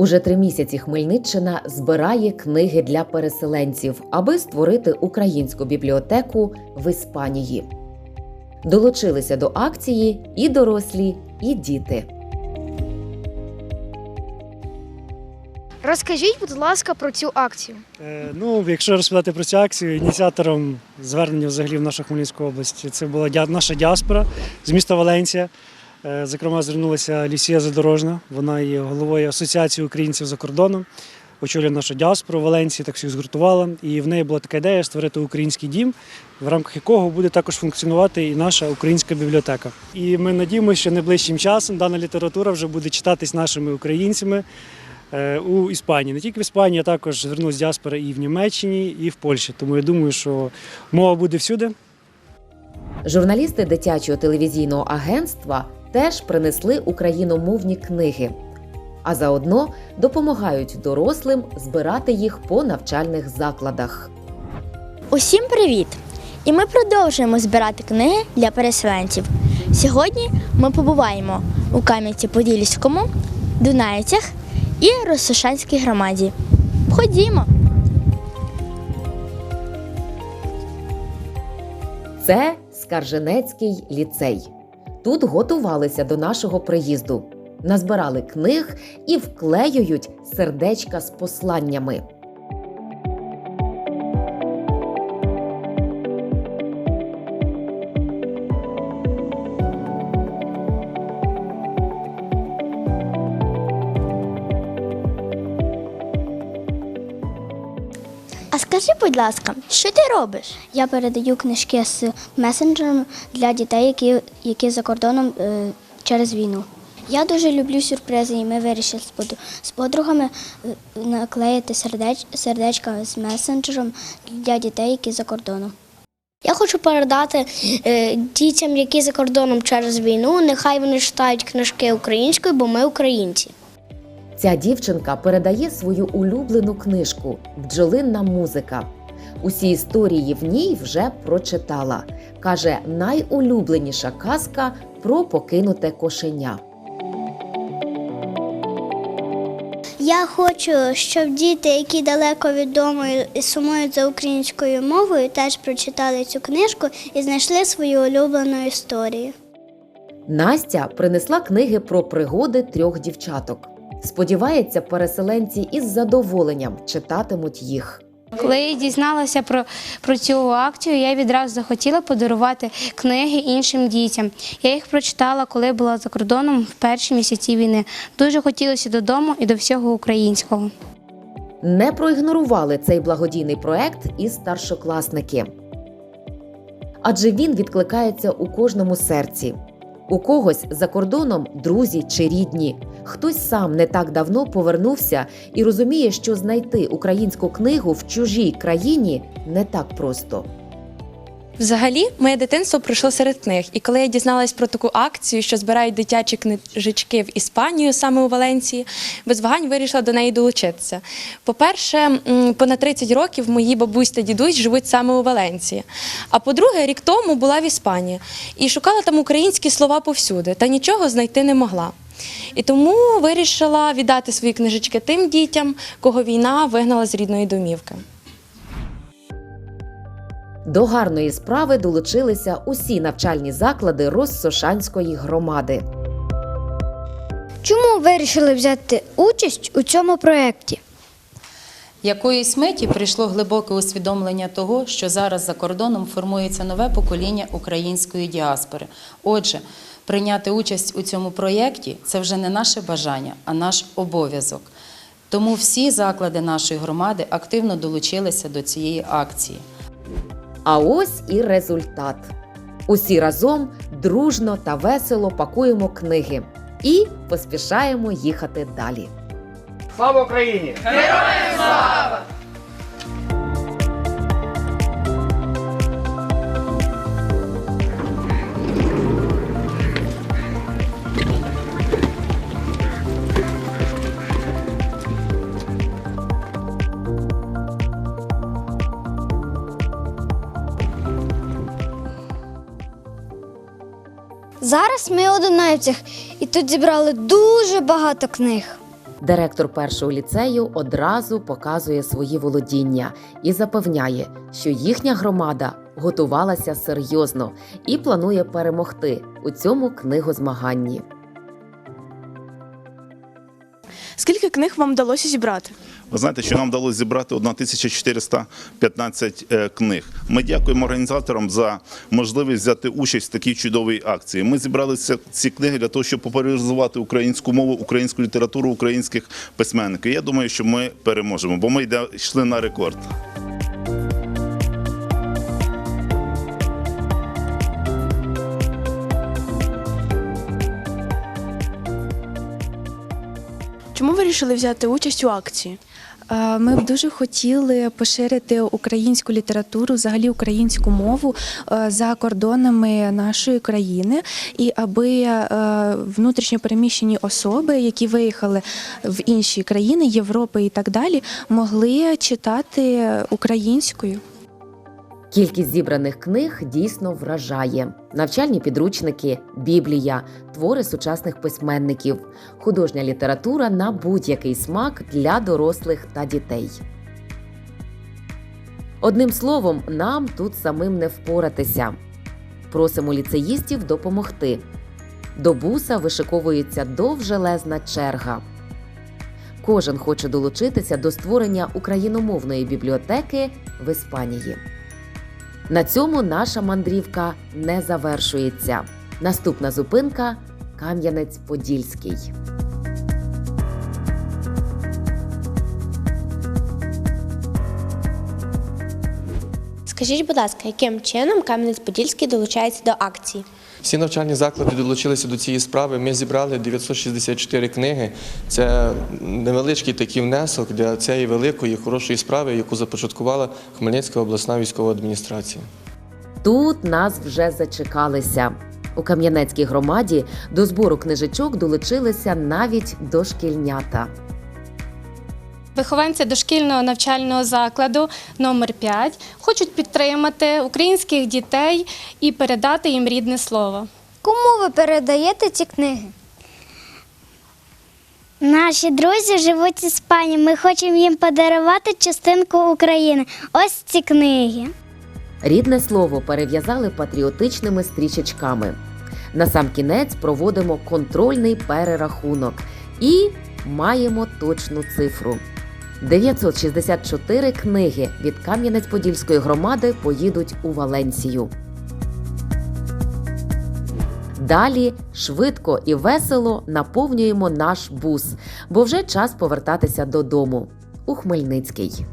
Уже три місяці Хмельниччина збирає книги для переселенців, аби створити українську бібліотеку в Іспанії. Долучилися до акції і дорослі, і діти. Розкажіть, будь ласка, про цю акцію. Е, Ну, якщо розповідати про цю акцію, ініціатором звернення взагалі в нашу Хмельницьку область це була наша діаспора з міста Валенція. Е, Зокрема, звернулася Лісія Задорожна, вона є головою Асоціації українців за кордоном, очолює нашу діаспору в Валенції, так всіх згуртувала. І в неї була така ідея створити український дім, в рамках якого буде також функціонувати і наша українська бібліотека. І ми надіємося, що найближчим часом дана література вже буде читатись нашими українцями е, у Іспанії. Не тільки в Іспанії, а також звернулася діаспора і в Німеччині, і в Польщі. Тому я думаю, що мова буде всюди. Журналісти дитячого телевізійного агентства теж принесли україномовні книги, а заодно допомагають дорослим збирати їх по навчальних закладах. Усім привіт! І ми продовжуємо збирати книги для переселенців. Сьогодні ми побуваємо у Кам'янці-Подільському, Дунаївцях і Росошанській громаді. Ходімо! Це Скарженецький ліцей. Тут готувалися до нашого приїзду, назбирали книг і вклеюють сердечка з посланнями. Скажи, будь ласка, що ти робиш? Я передаю книжки з месенджером для дітей, які, які за кордоном е, через війну. Я дуже люблю сюрпризи, і ми вирішили з, под- з подругами е, наклеїти сердеч, сердечка з месенджером для дітей, які за кордоном. Я хочу передати е, дітям, які за кордоном через війну, нехай вони читають книжки українською, бо ми українці. Ця дівчинка передає свою улюблену книжку Бджолинна музика. Усі історії в ній вже прочитала. Каже, найулюбленіша казка про покинуте кошеня. Я хочу, щоб діти, які далеко від дому і сумують за українською мовою, теж прочитали цю книжку і знайшли свою улюблену історію. Настя принесла книги про пригоди трьох дівчаток. Сподівається, переселенці із задоволенням читатимуть їх. Коли я дізналася про, про цю акцію, я відразу захотіла подарувати книги іншим дітям. Я їх прочитала, коли була за кордоном в перші місяці війни. Дуже хотілося додому і до всього українського. Не проігнорували цей благодійний проект і старшокласники. Адже він відкликається у кожному серці. У когось за кордоном друзі чи рідні. Хтось сам не так давно повернувся і розуміє, що знайти українську книгу в чужій країні не так просто. Взагалі, моє дитинство пройшло серед книг. І коли я дізналась про таку акцію, що збирають дитячі книжечки в Іспанію, саме у Валенції, без вагань вирішила до неї долучитися. По-перше, понад 30 років мої бабусь та дідусь живуть саме у Валенції. А по-друге, рік тому була в Іспанії і шукала там українські слова повсюди, та нічого знайти не могла. І тому вирішила віддати свої книжечки тим дітям, кого війна вигнала з рідної домівки. До гарної справи долучилися усі навчальні заклади Россошанської громади. Чому вирішили взяти участь у цьому проєкті? Якоїсь миті прийшло глибоке усвідомлення того, що зараз за кордоном формується нове покоління української діаспори. Отже, прийняти участь у цьому проєкті це вже не наше бажання, а наш обов'язок. Тому всі заклади нашої громади активно долучилися до цієї акції. А ось і результат. Усі разом дружно та весело пакуємо книги і поспішаємо їхати далі. Слава Україні! Зараз ми у і тут зібрали дуже багато книг. Директор першого ліцею одразу показує свої володіння і запевняє, що їхня громада готувалася серйозно і планує перемогти у цьому книгозмаганні. Скільки книг вам вдалося зібрати? Ви знаєте, що нам вдалося зібрати 1415 е, книг. Ми дякуємо організаторам за можливість взяти участь в такій чудовій акції. Ми зібрали ці- книги для того, щоб популяризувати українську мову, українську літературу, українських письменників. Я думаю, що ми переможемо, бо ми йшли на рекорд. Чому ви вирішили взяти участь у акції? Е, Ми б дуже хотіли поширити українську літературу, взагалі українську мову е, за кордонами нашої країни, і аби е, внутрішньо переміщені особи, які виїхали в інші країни Європи і так далі, могли читати українською. Кількість зібраних книг дійсно вражає: навчальні підручники, біблія, твори сучасних письменників, художня література на будь-який смак для дорослих та дітей. Одним словом, нам тут самим не впоратися. Просимо ліцеїстів допомогти. До буса вишиковується довжелезна черга. Кожен хоче долучитися до створення україномовної бібліотеки в Іспанії. На цьому наша мандрівка не завершується. Наступна зупинка Кам'янець-Подільський. Скажіть, будь ласка, яким чином Кам'янець-Подільський долучається до акції? Всі навчальні заклади долучилися до цієї справи. Ми зібрали 964 книги. Це невеличкий такий внесок для цієї великої хорошої справи, яку започаткувала Хмельницька обласна військова адміністрація. Тут нас вже зачекалися. У Кам'янецькій громаді до збору книжечок долучилися навіть дошкільнята. Вихованці дошкільного навчального закладу номер 5 хочуть підтримати українських дітей і передати їм рідне слово. Кому ви передаєте ці книги? Наші друзі живуть в Іспанії. Ми хочемо їм подарувати частинку України. Ось ці книги. Рідне слово перев'язали патріотичними стрічечками. Насамкінець проводимо контрольний перерахунок і маємо точну цифру. 964 книги від Кам'янець-Подільської громади поїдуть у Валенсію. Далі швидко і весело наповнюємо наш бус, бо вже час повертатися додому у Хмельницький.